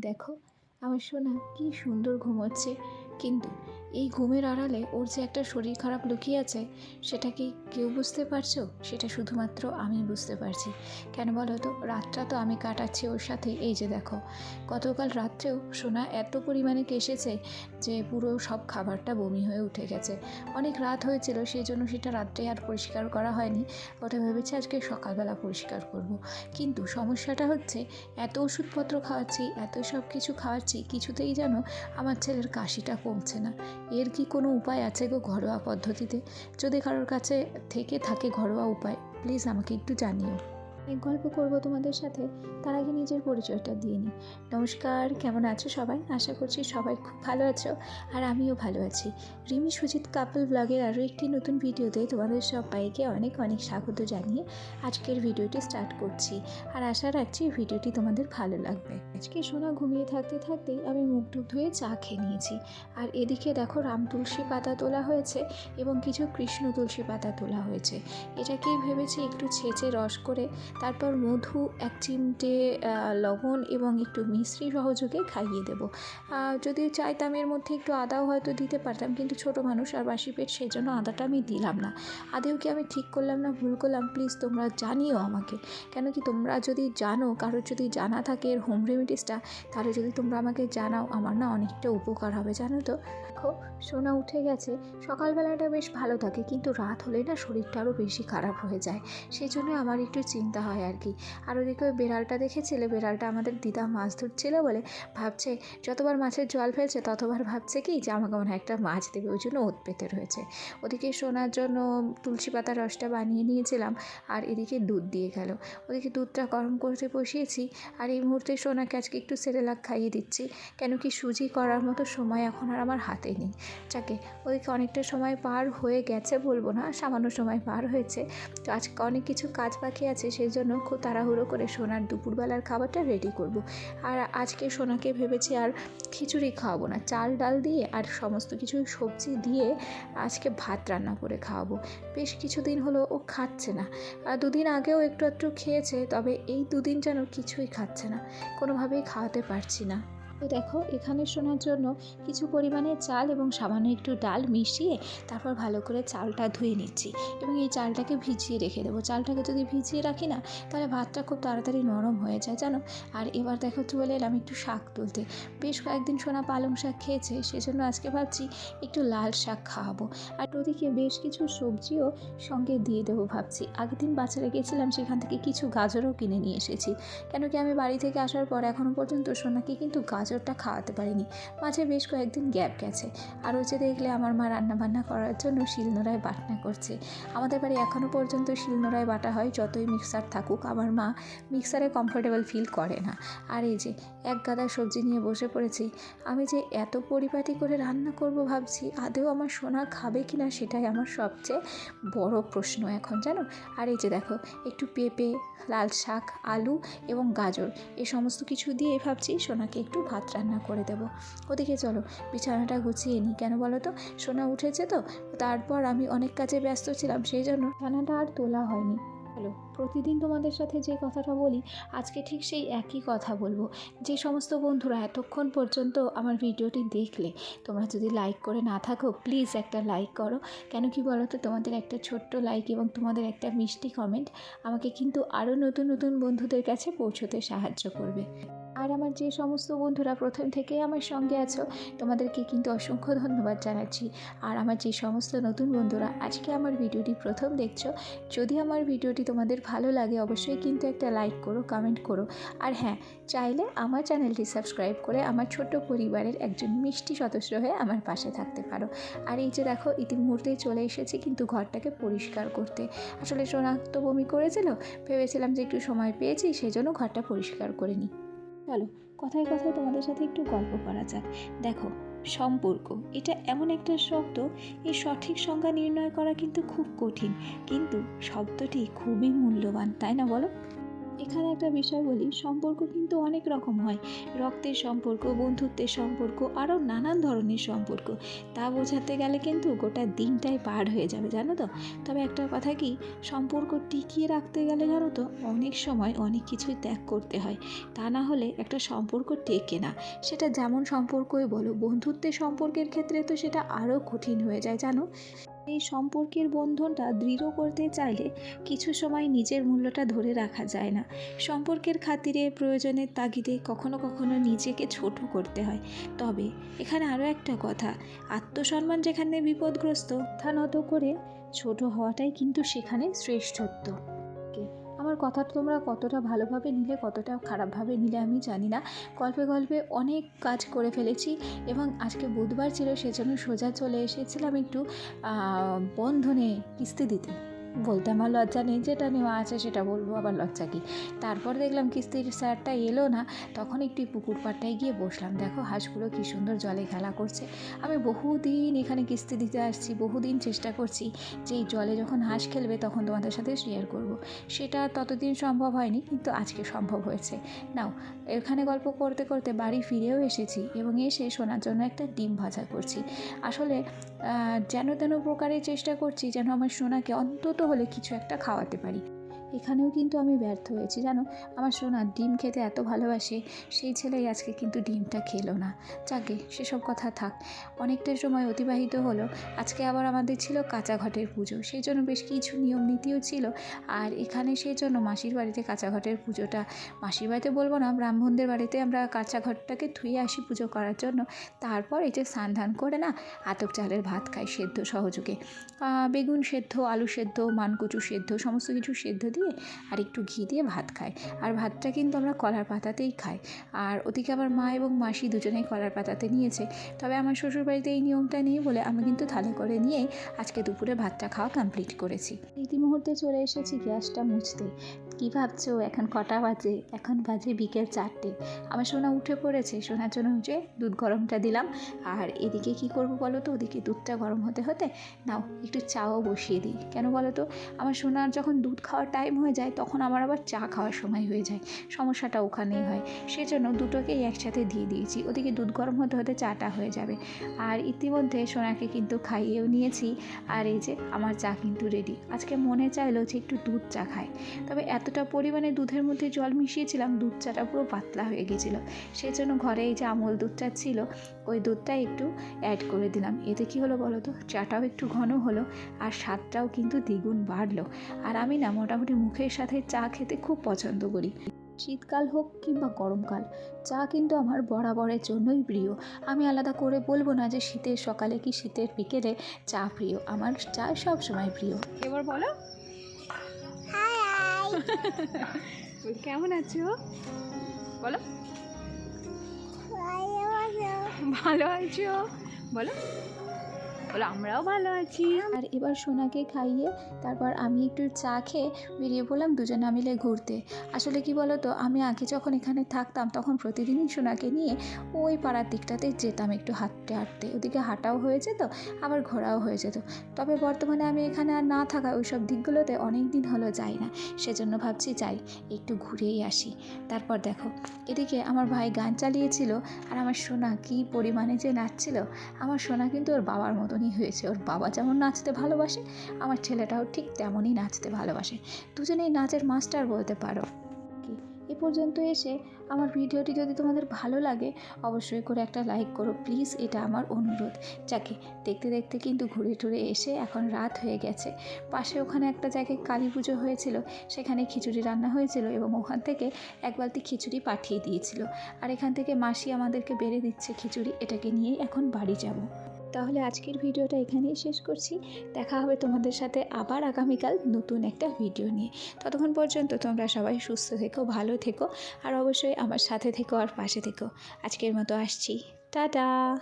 দেখো আমার সোনা কি সুন্দর ঘুমোচ্ছে। কিন্তু এই ঘুমের আড়ালে ওর যে একটা শরীর খারাপ লুকিয়ে আছে, সেটা কি কেউ বুঝতে পারছ? সেটা শুধুমাত্র আমি বুঝতে পারছি। কেন বলো তো? রাতটা তো আমি কাটাচ্ছি ওর সাথে। এই যে দেখো, গতকাল রাত্রেও সোনা এত পরিমাণে কেসেছে যে পুরো সব খাবারটা বমি হয়ে উঠে গেছে। অনেক রাত হয়েছিল, সেই জন্য সেটা রাত্রে আর পরিষ্কার করা হয়নি। ওটা ভেবেছি আজকে সকালবেলা পরিষ্কার করব। কিন্তু সমস্যাটা হচ্ছে, এত ওষুধপত্র খাওয়াচ্ছি, এত সব কিছু খাওয়াচ্ছি, কিছুতেই যেন আমার ছেলের কাশিটা কমছে না। এর কি কোনো উপায় আছে গো ঘরোয়া পদ্ধতিতে? যদি কারোর কাছে থেকে থাকে ঘরোয়া উপায় প্লিজ আমাকে একটু জানিও। অনেক গল্প করব তোমাদের সাথে, তার আগে নিজের পরিচয়টা দিয়ে নিই। নমস্কার, কেমন আছো সবাই? আশা করছি সবাই খুব ভালো আছো আর আমিও ভালো আছি। রিমি সুজিত কাপল ব্লগের আরও একটি নতুন ভিডিওতে তোমাদের সবাইকে অনেক অনেক স্বাগত জানিয়ে আজকের ভিডিওটি স্টার্ট করছি। আর আশা রাখছি ভিডিওটি তোমাদের ভালো লাগবে। আজকে সোনা ঘুমিয়ে থাকতে থাকতেই আমি মুখ টুক ধুয়ে চা খেয়ে নিয়েছি। আর এদিকে দেখো রাম তুলসী পাতা তোলা হয়েছে এবং কিছু কৃষ্ণ তুলসী পাতা তোলা হয়েছে। এটাকেই ভেবেছি একটু ছেঁচে রস করে তারপর মধু এক চিমটে লবণ এবং একটু মিশ্রি সহযোগে খাইয়ে দেবো। যদি চাইতাম এর মধ্যে একটু আদাও হয়তো দিতে পারতাম, কিন্তু ছোট মানুষ আর বাসি পেট সেই জন্য আদাটা আমি দিলাম না। আদেও কি আমি ঠিক করলাম না, ভুল করলাম? প্লিজ তোমরা জানিও আমাকে। কেন কি তোমরা যদি জানো, কারোর যদি জানা থাকে এর হোম রেমিডিসটা তাহলে যদি তোমরা আমাকে জানাও, আমার না অনেকটা উপকার হবে, জানো তো? দেখো, সোনা উঠে গেছে, সকালবেলাটা বেশ ভালো থাকে, কিন্তু রাত হলে না শরীরটা আরও বেশি খারাপ হয়ে যায়। সেই জন্য আমার একটু চিন্তা হয় আর কি। আর ওদিকে ওই বেড়ালটা দেখেছিলে? বেড়ালটা আমাদের দিদা মাছ ধরছিল বলে ভাবছে, যতবার মাছের জল ফেলছে, ততবার ভাবছে কি যে আমাকে মনে হয় একটা মাছ দেবে। ওই জন্য ওত পেতে রয়েছে। ওদিকে শোনার জন্য তুলসী পাতার রসটা বানিয়ে নিয়েছিলাম আর এদিকে দুধ দিয়ে গেল। ওদিকে দুধটা গরম করতে বসিয়েছি আর এই মুহূর্তে সোনাকে আজকে একটু সেরেলাক খাইয়ে দিচ্ছি। কেন কি সুজি করার মতো সময় এখন আর আমার হাতে নেই। যাকে, ওদিকে অনেকটা সময় পার হয়ে গেছে বলব না, সামান্য সময় পার হয়েছে। তো আজকে অনেক কিছু কাজ বাকি আছে, সেই জন্য খুব তাড়াহুড়ো করে সোনার দুপুরবেলার খাবারটা রেডি করব। আর আজকে সোনাকে ভেবেছি আর খিচুড়ি খাওয়াবো না, চাল, ডাল দিয়ে আর সমস্ত কিছু সবজি দিয়ে আজকে ভাত রান্না করে খাওয়াবো। বেশ কিছুদিন হলো ও খাচ্ছে না। আর দুদিন আগেও একটু একটু খেয়েছে, তবে এই দুদিন যেন কিছুই খাচ্ছে না, কোনোভাবেই খাওয়াতে পারছি না। তো দেখো, এখানে শোনার জন্য কিছু পরিমাণে চাল এবং সামান্য একটু ডাল মিশিয়ে তারপর ভালো করে চালটা ধুয়ে নিচ্ছি এবং এই চালটাকে ভিজিয়ে রেখে দেবো। চালটাকে যদি ভিজিয়ে রাখি না, তাহলে ভাতটা খুব তাড়াতাড়ি নরম হয়ে যায়, জানো? আর এবার দেখো, চলে এলাম একটু শাক তুলতে। বেশ কয়েকদিন সোনা পালং শাক খেয়েছে, সেজন্য আজকে ভাবছি একটু লাল শাক খাওয়াবো। আর ওদিকে বেশ কিছু সবজিও সঙ্গে দিয়ে দেবো ভাবছি। আগের দিন বাজারে গেছিলাম, সেখান থেকে কিছু গাজরও কিনে নিয়ে এসেছি। কেন কি আমি বাড়ি থেকে আসার পর এখনও পর্যন্ত সোনাকে কিন্তু গাজরটা খাওয়াতে পারিনি। মাঝে বেশ কয়েকদিন গ্যাপ গেছে। আর হচ্ছে দেখলে আমার মা রান্নাবান্না করার জন্য শিলনোড়ায় বাটনা করছে। আমাদের বাড়ি এখনও পর্যন্ত শিলনোড়ায় বাটা হয়, যতই মিক্সার থাকুক। আমার মা মিক্সারে কমফোর্টেবল ফিল করে না। আর এই যে এক গাদা সবজি নিয়ে বসে পড়েছি, আমি যে এত পরিপাটি করে রান্না করব ভাবছি আদেও আমার সোনা খাবে কি না সেটাই আমার সবচেয়ে বড় প্রশ্ন এখন জানো? আর এই যে দেখো, একটু পেঁপে, লাল শাক, আলু এবং গাজর, এ সমস্ত কিছু দিয়ে ভাবছি সোনাকে একটু ভাত রান্না করে দেবো। ওদিকে চলো, বিছানাটা গুছিয়ে নিই কেন বলো তো? সোনা উঠেছে তো? তারপর আমি অনেক কাজে ব্যস্ত ছিলাম, সেই জন্য বিছানাটা আর তোলা হয়নি। হ্যালো প্রতিদিন তোমাদের সাথে যে কথাটা বলি, আজকে ঠিক সেই একই কথা বলব। যে সমস্ত বন্ধুরা এতক্ষণ পর্যন্ত আমার ভিডিওটি দেখলে, তোমরা যদি লাইক করে না থাকো, প্লিজ একটা লাইক করো। কেন কি বলো তো? তোমাদের একটা ছোট্ট লাইক এবং তোমাদের একটা মিষ্টি কমেন্ট আমাকে কিন্তু আরও নতুন নতুন বন্ধুদের কাছে পৌঁছতে সাহায্য করবে। আর আমার যে সমস্ত বন্ধুরা প্রথম থেকে আমার সঙ্গে আছো, তোমাদেরকে কিন্তু অসংখ্য ধন্যবাদ জানাচ্ছি। আর আমার যে সমস্ত নতুন বন্ধুরা আজকে আমার ভিডিওটি প্রথম দেখছ, যদি আমার ভিডিওটি তোমাদের ভালো লাগে অবশ্যই কিন্তু একটা লাইক করো কমেন্ট করো। আর হ্যাঁ চাইলে আমার চ্যানেলটি সাবস্ক্রাইব করে আমার ছোট্ট পরিবারের একজন মিষ্টি সদস্য হয়ে আমার পাশে থাকতে পারো। আর এই যে দেখো ইতিমুহূর্তেই চলে এসেছি কিন্তু ঘরটাকে পরিষ্কার করতে। আসলে শনাক্ত বমি করেছিল, ভেবেছিলাম যে একটু সময় পেয়েছি সেই জন্য ঘরটা পরিষ্কার করে নিই। চলো কথায় কথায় তোমাদের সাথে একটু গল্প করা যাক। দেখো, সম্পর্ক, এটা এমন একটা শব্দ, এই সঠিক সংজ্ঞা নির্ণয় করা কিন্তু খুব কঠিন। কিন্তু শব্দটি খুবই মূল্যবান, তাই না বলো? এখানে একটা বিষয় বলি, সম্পর্ক কিন্তু অনেক রকম হয়। রক্তের সম্পর্ক, বন্ধুত্বের সম্পর্ক, আরও নানান ধরনের সম্পর্ক। তা বোঝাতে গেলে কিন্তু গোটা দিনটাই পার হয়ে যাবে, জানো তো? তবে একটা কথা কি, সম্পর্ক টিকিয়ে রাখতে গেলে জানো তো, অনেক সময় অনেক কিছুই ত্যাগ করতে হয়। তা না হলে একটা সম্পর্ক টেকে না। সেটা যেমন সম্পর্কই বলো, বন্ধুত্বের সম্পর্কের ক্ষেত্রে তো সেটা আরও কঠিন হয়ে যায়, জানো? এই সম্পর্কের বন্ধনটা দৃঢ় করতে চাইলে কিছু সময় নিজের মূল্যটা ধরে রাখা যায় না। সম্পর্কের খাতিরে প্রয়োজনের তাগিদে কখনো কখনো নিজেকে ছোট করতে হয়। তবে এখানে আরও একটা কথা, আত্মসম্মান যেখানে বিপদগ্রস্ত, তা নত করে ছোট হওয়াটাই কিন্তু সেখানে শ্রেষ্ঠত্ব। আমার কথাটা তোমরা কতটা ভালোভাবে নিলে, কতটা খারাপভাবে নিলে আমি জানি না। গল্পে গল্পে অনেক কাজ করে ফেলেছি এবং আজকে বুধবার ছিল, সেজন্য সোজা চলে এসেছিলাম একটু বন্ধনে কিস্তি দিতে। বলতে আমার লজ্জা নেই, যেটা নেওয়া আছে সেটা বলব, আবার লজ্জা কি? তারপর দেখলাম কিস্তির স্যারটা এলো না, তখন একটু পুকুর পাড়টায় গিয়ে বসলাম। দেখো হাঁসগুলো কী সুন্দর জলে খেলা করছে। আমি বহুদিন এখানে কিস্তি দিতে আসছি, বহুদিন চেষ্টা করছি যে এই জলে যখন হাঁস খেলবে তখন তোমাদের সাথে শেয়ার করব। সেটা ততদিন সম্ভব হয়নি, কিন্তু আজকে সম্ভব হয়েছে। নাও, এখানে গল্প করতে করতে বাড়ি ফিরেও এসেছি এবং এসে শোনার জন্য একটা ডিম ভাজা করছি। আসলে যেন তেন প্রকারে চেষ্টা করছি যেন আমার সোনাকে অন্তত হলে কিছু একটা খাওয়াতে পারি। এখানেও কিন্তু আমি ব্যর্থ হয়েছি। জানো, আমার সোনা ডিম খেতে এত ভালোবাসে, সেই ছেলেই আজকে কিন্তু ডিমটা খেলো না। যাকে, সেসব কথা থাক। অনেকটা সময় অতিবাহিত হলো, আজকে আবার আমাদের ছিল কাঁচা ঘটের পুজো। সেই জন্য বেশ কিছু নিয়ম নীতিও ছিল। আর এখানে সেই জন্য মাসির বাড়িতে কাঁচা ঘটের পুজোটা, মাসির বাড়িতে বলব না, ব্রাহ্মণদের বাড়িতে আমরা কাঁচা ঘরটাকে ধুয়ে আসি পুজো করার জন্য। তারপর এই যে স্নান ধান করে না, আতপ চালের ভাত খাই সেদ্ধ সহযোগে। বেগুন সেদ্ধ, আলু সেদ্ধ, মানকচু সেদ্ধ, সমস্ত কিছু সেদ্ধ দিয়ে আর একটু ঘি দিয়ে ভাত খাই আর ভাতটা কিন্তু আমরা কলার পাতাতেই খাই। আর ওদিকে আবার মা এবং মাসি দুজনেই কলার পাতাতে নিয়েছে। তবে আমার শ্বশুরবাড়িতে এই নিয়মটা নেই বলে আমি কিন্তু থালে করে নিয়েই আজকে দুপুরে ভাতটা খাওয়া কমপ্লিট করেছি। ইতিমুহূর্তে চলে এসেছি গ্যাসটা মুছতে। কী ভাবছ? এখন কটা বাজে? এখন বাজে বিকেল চারটে। আমার সোনা উঠে পড়েছে। সোনার জন্য যে দুধ গরমটা দিলাম। আর এদিকে কি করব বলো তো? ওদিকে দুধটা গরম হতে হতে নাও, একটু চাও বসিয়ে দিই। কেন বলো তো? আমার সোনার যখন দুধ খাওয়ার টাইম হয়ে যায়, তখন আমার আবার চা খাওয়ার সময় হয়ে যায়। সমস্যাটা ওখানেই হয়। সেজন্য দুটোকেই একসাথে দিয়ে দিয়েছি। ওদিকে দুধ গরম হতে হতে চাটা হয়ে যাবে। আর ইতিমধ্যে সোনাকে কিন্তু খাইয়েও নিয়েছি। আর এই যে আমার চা কিন্তু রেডি আজকে মনে চাইলো যে একটু দুধ চা খায় তবে এতটা পরিমাণে দুধের মধ্যে জল মিশিয়েছিলাম দুধ চাটা পুরো পাতলা হয়ে গেছিল। সেই জন্য ঘরে এই যে আমল দুধটা ছিল ওই দুধটা একটু অ্যাড করে দিলাম। এতে কী হলো বলো তো? চাটাও একটু ঘন হলো আর স্বাদটাও কিন্তু দ্বিগুণ বাড়লো। আর আমি না মোটামুটি মুখের সাথে চা খেতে খুব পছন্দ করি। শীতকাল হোক কিংবা গরমকাল চা কিন্তু আমার বরাবরের জন্যই প্রিয়। আমি আলাদা করে বলব না যে শীতের সকালে কি শীতের বিকেলে চা প্রিয়। আমার চা সবসময় প্রিয়। এবার বলি, কেমন আছো? বলো। ভালো আছো। বলো। বলো, আমরাও ভালো আছি। আর এবার সোনাকে খাইয়ে তারপর আমি একটু চা খেয়ে বেরিয়ে পড়লাম দুজনে মিলে ঘুরতে। আসলে কি বলো তো আমি আগে যখন এখানে থাকতাম, তখন প্রতিদিনই সোনাকে নিয়ে ওই পাড়ার দিকটাতে যেতাম একটু হাঁটতে হাঁটতে। ওদিকে হাঁটাও হয়ে যেত, আবার ঘোরাও হয়ে যেত। তবে বর্তমানে আমি এখানে আর না থাকা ওই সব দিকগুলোতে অনেক দিন হলো যাই না, সেজন্য ভাবছি যাই, একটু ঘুরেই আসি। তারপর দেখো, এদিকে আমার ভাই গান চালিয়েছিল, আর আমার সোনা কী পরিমাণে যে নাচছিল, আমার সোনা কিন্তু ওর বাবার মতনই হয়েছে। ওর বাবা যেমন নাচতে ভালোবাসে, আমার ছেলেটাও ঠিক তেমনই নাচতে ভালোবাসে। দুজনেই নাচের মাস্টার বলতে পারো। কি? এ পর্যন্ত এসে আমার ভিডিওটি যদি তোমাদের ভালো লাগে, অবশ্যই করে একটা লাইক করো। প্লিজ এটা আমার অনুরোধ। যাকে দেখতে দেখতে কিন্তু ঘুরে টুরে এসে এখন রাত হয়ে গেছে। পাশে ওখানে একটা জায়গায় কালী পুজো হয়েছিল, সেখানে খিচুড়ি রান্না হয়েছিল এবং ওখান থেকে এক বালতি খিচুড়ি পাঠিয়ে দিয়েছিল। আর এখান থেকে মাসি আমাদেরকে বেড়ে দিচ্ছে খিচুড়ি, এটাকে নিয়েই এখন বাড়ি যাব। তাহলে আজকের ভিডিওটা এখানেই শেষ করছি। দেখা হবে তোমাদের সাথে আবার আগামীকাল নতুন একটা ভিডিও নিয়ে। ততক্ষণ পর্যন্ত তোমরা সবাই সুস্থ থেকো, ভালো থেকো, আর অবশ্যই আমার সাথে থেকো, আর পাশে থেকো। আজকের মতো আসছি। টাটা!